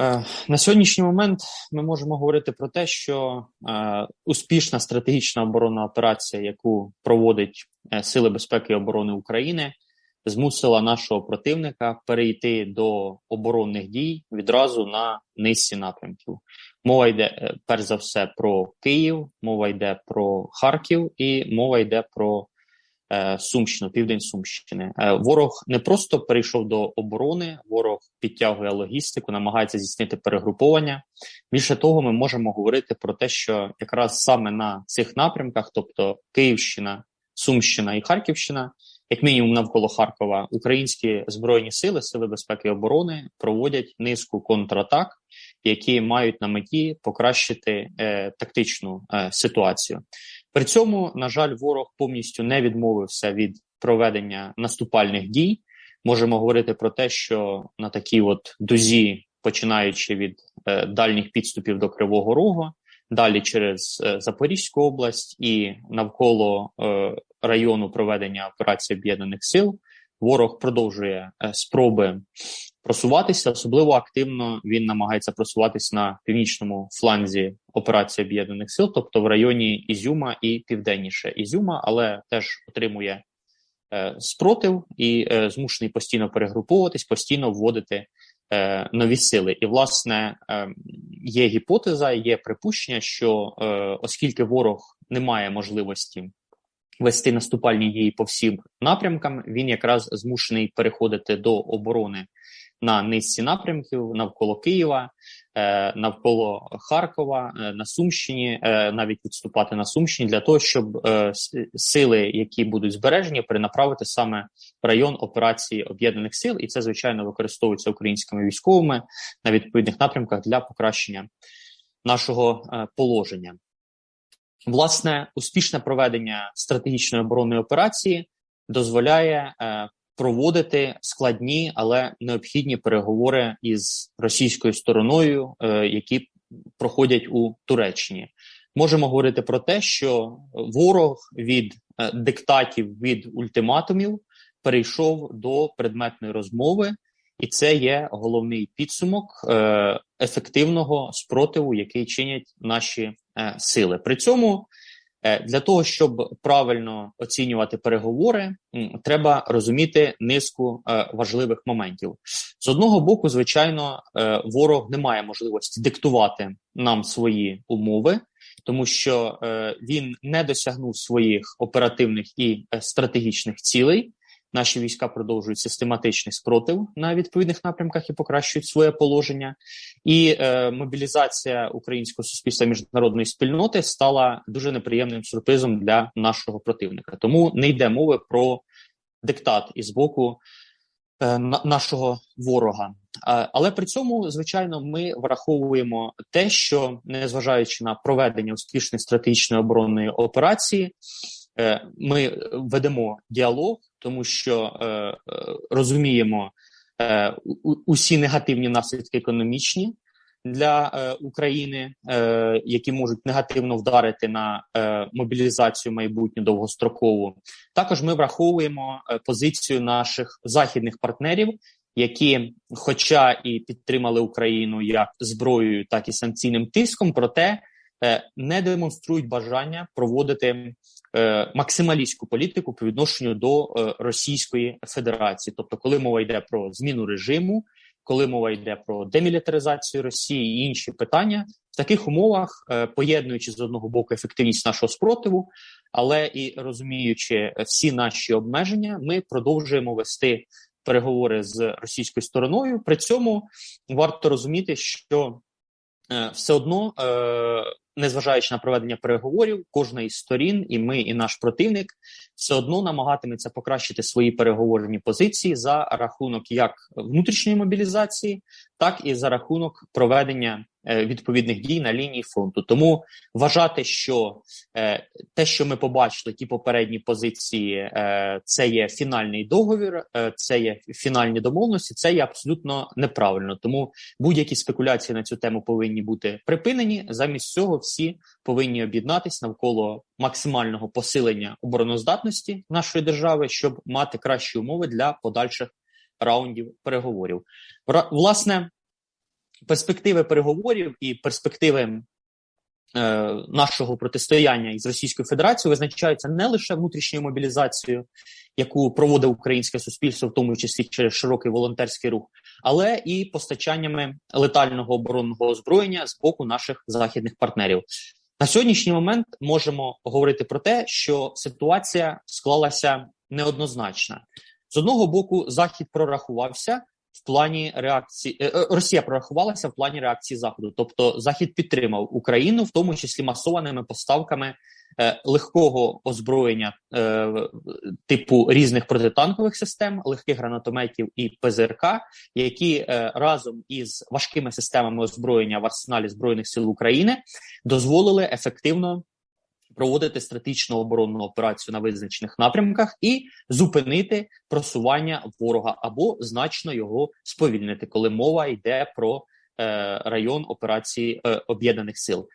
Е, на сьогоднішній момент ми можемо говорити про те, що е, успішна стратегічна оборонна операція, яку проводить е, Сили безпеки і оборони України, змусила нашого противника перейти до оборонних дій відразу на низці напрямків. Мова йде перш за все про Київ, мова йде про Харків і мова йде про Сумщину, південь Сумщини. Е, ворог не просто перейшов до оборони, ворог підтягує логістику, намагається здійснити перегруповання. Більше того, ми можемо говорити про те, що якраз саме на цих напрямках, тобто Київщина, Сумщина і Харківщина, як мінімум навколо Харкова, українські збройні сили, сили безпеки і оборони проводять низку контратак, які мають на меті покращити е, тактичну е, ситуацію. При цьому, на жаль, ворог повністю не відмовився від проведення наступальних дій. Можемо говорити про те, що на такій от дузі, починаючи від е, дальніх підступів до Кривого Рогу, далі через е, Запорізьку область і навколо е, району проведення операції об'єднаних сил, ворог продовжує е, спроби просуватися. Особливо активно він намагається просуватися на північному фланзі операції об'єднаних сил, тобто в районі Ізюма і південніше Ізюма, але теж отримує е, спротив і е, змушений постійно перегруповуватись, постійно вводити е, нові сили. І, власне, е, є гіпотеза, є припущення, що е, оскільки ворог не має можливості вести наступальні дії по всім напрямкам, він якраз змушений переходити до оборони на низці напрямків навколо Києва, е, навколо Харкова, е, на Сумщині, е, навіть відступати на Сумщині для того, щоб сили, які будуть збережені, перенаправити саме в район операції об'єднаних сил, і це звичайно використовується українськими військовими на відповідних напрямках для покращення нашого положення. Власне, успішне проведення стратегічної оборонної операції дозволяє проводити складні, але необхідні переговори із російською стороною, е, які проходять у Туреччині. Можемо говорити про те, що ворог від е, диктатів від ультиматумів перейшов до предметної розмови, і це є головний підсумок е, ефективного спротиву, який чинять наші сили. При цьому для того щоб правильно оцінювати переговори, треба розуміти низку е, важливих моментів. З одного боку, звичайно, е, ворог не має можливості диктувати нам свої умови, тому що він не досягнув своїх оперативних і стратегічних цілей. Наші війська продовжують систематичний спротив на відповідних напрямках і покращують своє положення. І е, мобілізація українського суспільства міжнародної спільноти стала дуже неприємним сюрпризом для нашого противника. Тому не йде мови про диктат із боку е, нашого ворога. Але при цьому, звичайно, ми враховуємо те, що незважаючи на проведення успішної стратегічної оборонної операції. Е, ми ведемо діалог, тому що е, е, розуміємо усі негативні наслідки економічні для України, які можуть негативно вдарити на мобілізацію майбутню довгострокову. Також ми враховуємо позицію наших західних партнерів. Які, хоча і підтримали Україну як зброєю, так і санкційним тиском, проте не демонструють бажання проводити Е, максималістську політику по відношенню до е, Російської Федерації, тобто, коли мова йде про зміну режиму, коли мова йде про демілітаризацію Росії і інші питання, в таких умовах, е, поєднуючи з одного боку ефективність нашого спротиву, але і розуміючи всі наші обмеження, ми продовжуємо вести переговори з російською стороною. При цьому варто розуміти, що все одно незважаючи на проведення переговорів, кожна із сторін, і ми, і наш противник, все одно намагатиметься покращити свої переговорні позиції за рахунок як внутрішньої мобілізації, так і за рахунок проведення відповідних дій на лінії фронту. Тому вважати, що е, те, що ми побачили, ті попередні позиції, е, це є фінальний договір, це є фінальні домовленості. Це є абсолютно неправильно. Тому будь-які спекуляції на цю тему повинні бути припинені. Замість цього всі повинні об'єднатися навколо максимального посилення обороноздатності нашої держави, щоб мати кращі умови для подальших раундів переговорів. Власне. Перспективи переговорів і перспективи Е, нашого протистояння із Російською Федерацією визначаються не лише внутрішньою мобілізацією, яку проводить українське суспільство, в тому числі через широкий волонтерський рух, але і постачаннями летального оборонного озброєння з боку наших західних партнерів. На сьогоднішній момент можемо говорити про те, що ситуація склалася неоднозначна. З одного боку, Захід прорахувався в плані реакції е, е, Росія прорахувалася в плані реакції Заходу, тобто Захід підтримав Україну, в тому числі масованими поставками е, легкого озброєння типу різних протитанкових систем, легких гранатометів і ПЗРК, які разом із важкими системами озброєння в арсеналі збройних сил України дозволили ефективно проводити стратегічну оборонну операцію на визначених напрямках і зупинити просування ворога або значно його сповільнити, коли мова йде про е, район операції е, об'єднаних сил.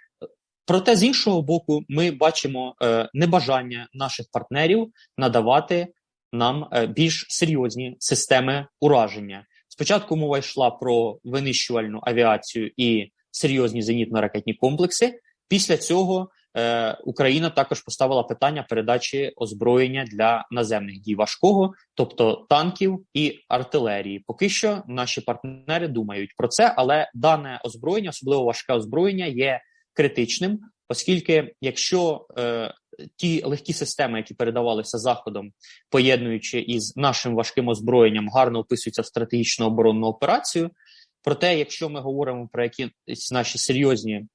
Проте з іншого боку, ми бачимо е, небажання наших партнерів надавати нам е, більш серйозні системи ураження. Спочатку мова йшла про винищувальну авіацію і серйозні зенітно-ракетні комплекси. Після цього е, Україна також поставила питання передачі озброєння для наземних дій важкого, тобто танків і артилерії. Поки що наші партнери думають про це, але дане озброєння, особливо важке озброєння, є критичним, оскільки якщо е, ті легкі системи, які передавалися заходом, поєднуючи із нашим важким озброєнням, гарно описуються в стратегічну оборонну операцію. Проте, якщо ми говоримо про якісь наші серйозні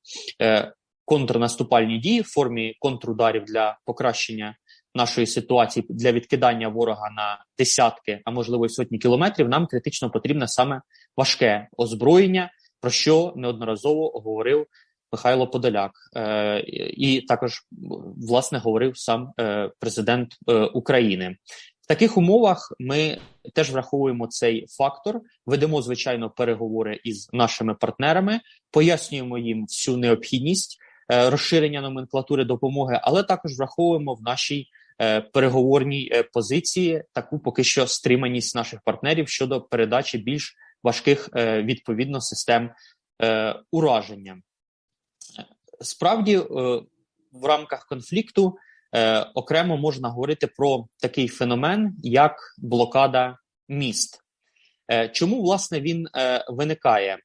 е, контрнаступальні дії в формі контрударів для покращення нашої ситуації для відкидання ворога на десятки, а можливо й сотні кілометрів, нам критично потрібне саме важке озброєння, про що неодноразово говорив Михайло Подоляк, е, і також власне говорив сам е, президент е, України. В таких умовах ми теж враховуємо цей фактор, ведемо звичайно переговори із нашими партнерами, пояснюємо їм всю необхідність розширення номенклатури допомоги, але також враховуємо в нашій е, переговорній е, позиції таку поки що стриманість наших партнерів щодо передачі більш важких відповідно систем ураження. Справді, в рамках конфлікту окремо можна говорити про такий феномен, як блокада міст. Чому власне він виникає?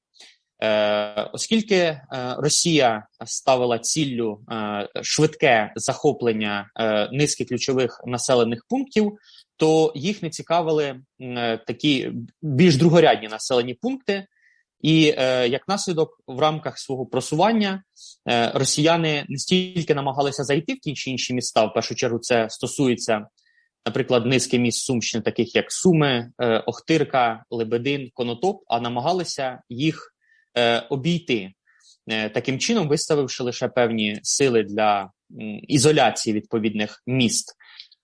Е, оскільки е, Росія ставила ціллю е, швидке захоплення низки ключових населених пунктів, то їх не цікавили такі більш другорядні населені пункти, і як наслідок в рамках свого просування росіяни не стільки намагалися зайти в ті чи інші міста. В першу чергу це стосується, наприклад, низки міст Сумщини, таких як Суми, Охтирка, Лебедин, Конотоп, а намагалися їх обійти е, таким чином, виставивши лише певні сили для ізоляції відповідних міст.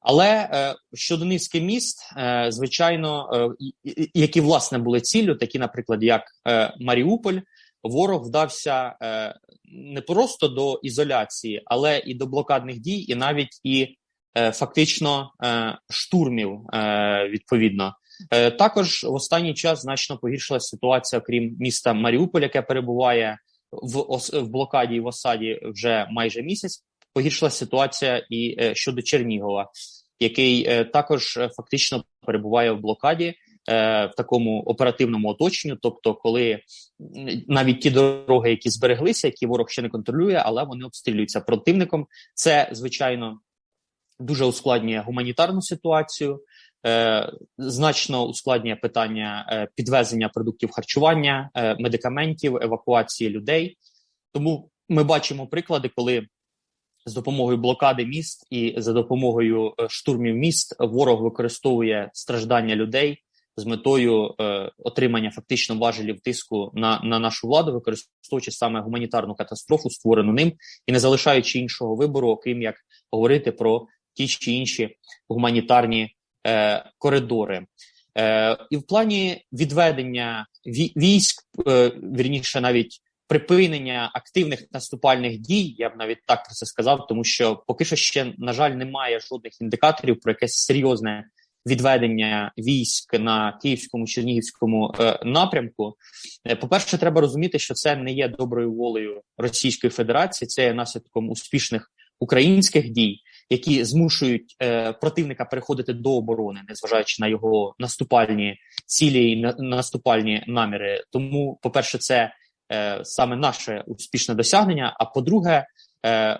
Але е, щодо низки міст, е, звичайно, е, які власне були ціллю, такі, наприклад, як е, Маріуполь, ворог вдався е, не просто до ізоляції, але і до блокадних дій, і навіть і е, фактично е, штурмів е, відповідно. Е, також в останній час значно погіршилася ситуація, крім міста Маріуполь, яке перебуває в в блокаді і в осаді вже майже місяць. Погіршилася ситуація і е, щодо Чернігова, який е, також фактично перебуває в блокаді. В такому оперативному оточенню, тобто, коли навіть ті дороги, які збереглися, які ворог ще не контролює, але вони обстрілюються противником, це звичайно дуже ускладнює гуманітарну ситуацію, значно ускладнює питання е, підвезення продуктів харчування, е, медикаментів, евакуації людей. Тому ми бачимо приклади, коли з допомогою блокади міст і за допомогою е, штурмів міст ворог використовує страждання людей. З метою е, отримання фактично важелів тиску на на нашу владу, використовуючи саме гуманітарну катастрофу, створену ним, і не залишаючи іншого вибору, окрім як говорити про ті чи інші гуманітарні е, коридори. Е, І в плані відведення військ, е, вірніше навіть припинення активних наступальних дій, я б навіть так про це сказав, тому що поки що ще, на жаль, немає жодних індикаторів про якесь серйозне відведення військ на київському чернігівському напрямку. По перше, треба розуміти, що це не є доброю волею Російської Федерації, це є наслідком успішних українських дій, які змушують е, противника переходити до оборони, незважаючи на його наступальні цілі і на, наступальні наміри. Тому, по перше, це е, саме наше успішне досягнення. А по-друге, е,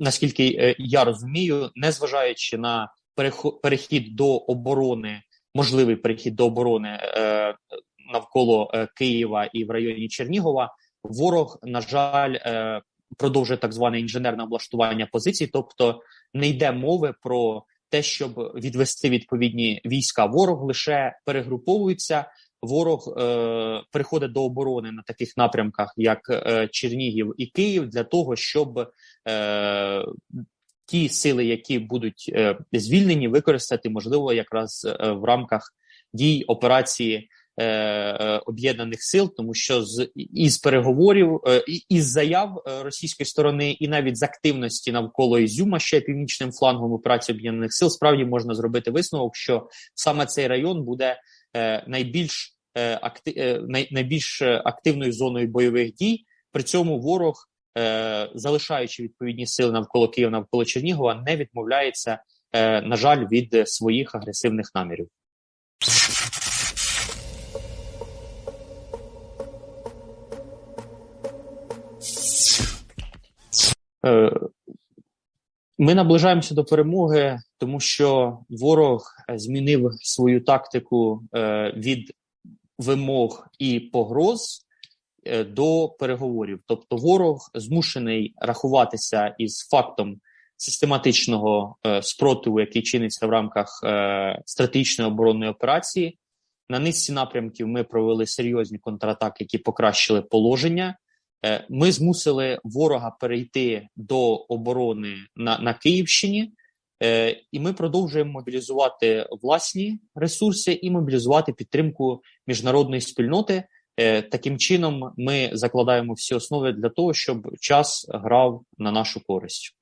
наскільки е, я розумію, незважаючи на перехід до оборони, можливий перехід до оборони е, навколо е, Києва і в районі Чернігова, ворог на жаль е, продовжує так зване інженерне облаштування позицій, тобто не йде мови про те, щоб відвести відповідні війська. Ворог лише перегруповується. Ворог е, приходить до оборони на таких напрямках, як е, Чернігів і Київ, для того, щоб е, ті сили, які будуть е, звільнені, використати можливо якраз е, в рамках дій операції е, е, об'єднаних сил, тому що з із переговорів е, із заяв е, російської сторони, і навіть з активності навколо Ізюма, ще північним флангом операції об'єднаних сил, справді можна зробити висновок, що саме цей район буде е, найбільш е, акти, най, найбільш активною зоною бойових дій. При цьому ворог залишаючи відповідні сили навколо Києва, навколо Чернігова, не відмовляється, на жаль, від своїх агресивних намірів. Ми наближаємося до перемоги, тому що ворог змінив свою тактику е, від вимог і погроз Е, до переговорів. Тобто, ворог змушений рахуватися із фактом систематичного е, спротиву, який чиниться в рамках е, стратегічної оборонної операції. На низці напрямків ми провели серйозні контратаки, які покращили положення. Е, ми змусили ворога перейти до оборони на, на Київщині. Е, і ми продовжуємо мобілізувати власні ресурси і мобілізувати підтримку міжнародної спільноти. Е, таким чином, ми закладаємо всі основи для того, щоб час грав на нашу користь.